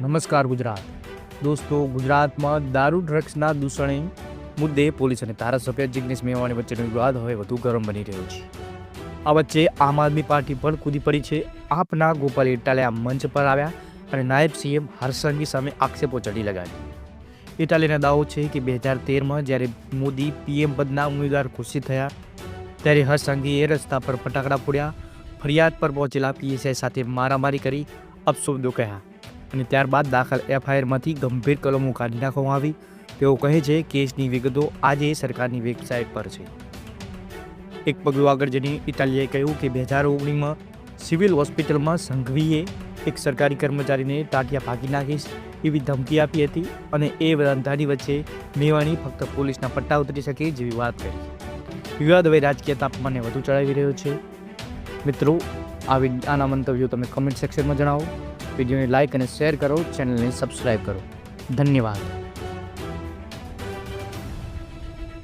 નમસ્કાર ગુજરાત. દોસ્તો, ગુજરાતમાં દારૂ, ડ્રગ્સના દૂષણે મુદ્દે પોલીસ અને ધારાસભ્ય જિગ્નેશ મેવાણી વચ્ચેનો વિવાદ હવે વધુ ગરમ બની રહ્યો છે. આ વચ્ચે આમ આદમી પાર્ટી પણ કૂદી પડી છે. આપના ગોપાલ ઇટાલિયા મંચ પર આવ્યા અને નાયબ સીએમ હર્ષંઘવી સામે આક્ષેપો ચડી લગાવી ઇટાલીના દાવો છે કે બે હજાર તેરમાં જ્યારે મોદી પીએમ પદના ઉમેદવાર ઘોષિત થયા, ત્યારે હર્ષંઘવીએ રસ્તા પર ફટાકડા ફોડ્યા, ફરિયાદ પર પહોંચેલા પીએસઆઈ સાથે મારામારી કરી અપશબ્દો કહ્યા. અને ત્યારબાદ દાખલ એફઆઈઆરમાંથી ગંભીર કલમો કાઢી નાખવામાં આવી. તેઓ કહે છે, કેસની વિગતો આજે સરકારની વેબસાઇટ પર છે. એક પગલું આગળ જઈને ઇટાલીએ કહ્યું કે બે હજાર ઓગણીસમાં સિવિલ હોસ્પિટલમાં સંઘવીએ એક સરકારી કર્મચારીને ટાટિયા ભાગી નાખીશ એવી ધમકી આપી હતી અને એ ધંધાની વચ્ચે મેવાણી ફક્ત પોલીસના પટ્ટા ઉતરી શકે જેવી વાત કરી. વિવાદ હવે રાજકીય તાપમાનને વધુ ચડાવી રહ્યો છે. મિત્રો આ વિડ- આના મંતવ્યો તમે કમેન્ટ સેક્શનમાં જણાવો. વિડીયોને લાઇક અને શેર કરો ચેનલને સબસ્ક્રાઈબ કરો. ધન્યવાદ.